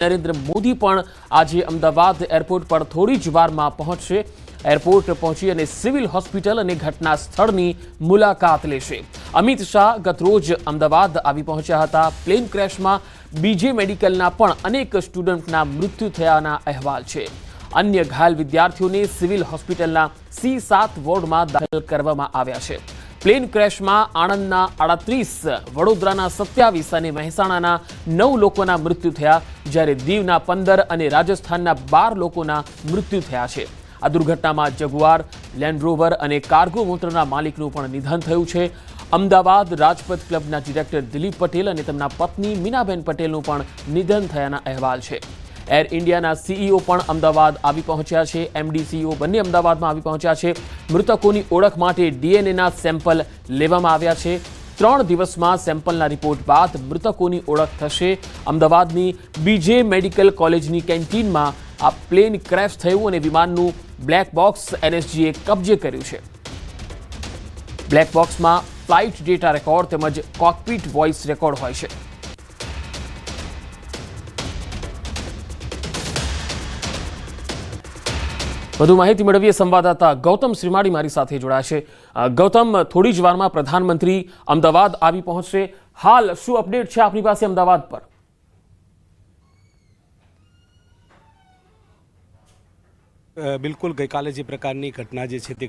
નરેન્દ્ર મોદી પણ આજે અમદાવાદ એરપોર્ટ પર થોડી જ વારમાં પહોંચશે. એરપોર્ટ પહોંચી અને સિવિલ હોસ્પિટલ અને ઘટના સ્થળની મુલાકાત લેશે. અમિત શાહ ગતરોજ અમદાવાદ આવી પહોંચ્યા હતા. પ્લેન ક્રેશમાં બીજે મેડિકલના પણ અનેક સ્ટુડન્ટના મૃત્યુ થયાના અહેવાલ છે. અન્ય ઘાયલ વિદ્યાર્થીઓને સિવિલ હોસ્પિટલના સી સાત વોર્ડમાં દાખલ કરવામાં આવ્યા છે. પ્લેન ક્રેશમાં આણંદના આડત્રીસ, વડોદરાના સત્યાવીસ અને મહેસાણાના નવ લોકોના મૃત્યુ થયા, જ્યારે દીવના પંદર અને રાજસ્થાનના બાર લોકોના મૃત્યુ થયા છે. આ દુર્ઘટનામાં જગુઆર, લેન્ડ રોવર અને કાર્ગો મોટરના માલિકનું પણ નિધન થયું છે. અમદાવાદ રાજપથ ક્લબના ડિરેક્ટર દિલીપ પટેલ અને તેમના પત્ની મીનાબેન પટેલનું પણ નિધન થયાના અહેવાલ છે. એર ઇન્ડિયાના સીઈઓ પણ અમદાવાદ આવી પહોંચ્યા છે. એમડી સીઈઓ બંને અમદાવાદમાં આવી પહોંચ્યા છે. મૃતકોની ઓળખ માટે ડીએનએના સેમ્પલ લેવામાં આવ્યા છે. ત્રણ દિવસમાં સેમ્પલના રિપોર્ટ બાદ મૃતકોની ઓળખ થશે. અમદાવાદની બીજે મેડિકલ કોલેજની કેન્ટીનમાં આ પ્લેન ક્રેશ થયું અને વિમાનનું બ્લેક બોક્સ એનએસજીએ કબજે કર્યું છે. બ્લેક બોક્સમાં ફ્લાઇટ ડેટા રેકોર્ડ તેમજ કોકપીટ વોઇસ રેકોર્ડ હોય છે. વધુ માહિતી મેળવીએ સંવાદદાતા ગૌતમ શ્રીમાળી મારી સાથે જોડાશે. ગૌતમ, થોડી જ વારમાં પ્રધાનમંત્રી અમદાવાદ આવી પહોંચશે. હાલ શું અપડેટ છે આપની પાસે અમદાવાદ પર? બિલકુલ ગઈકાલે જે પ્રકારની ઘટના જે છે તે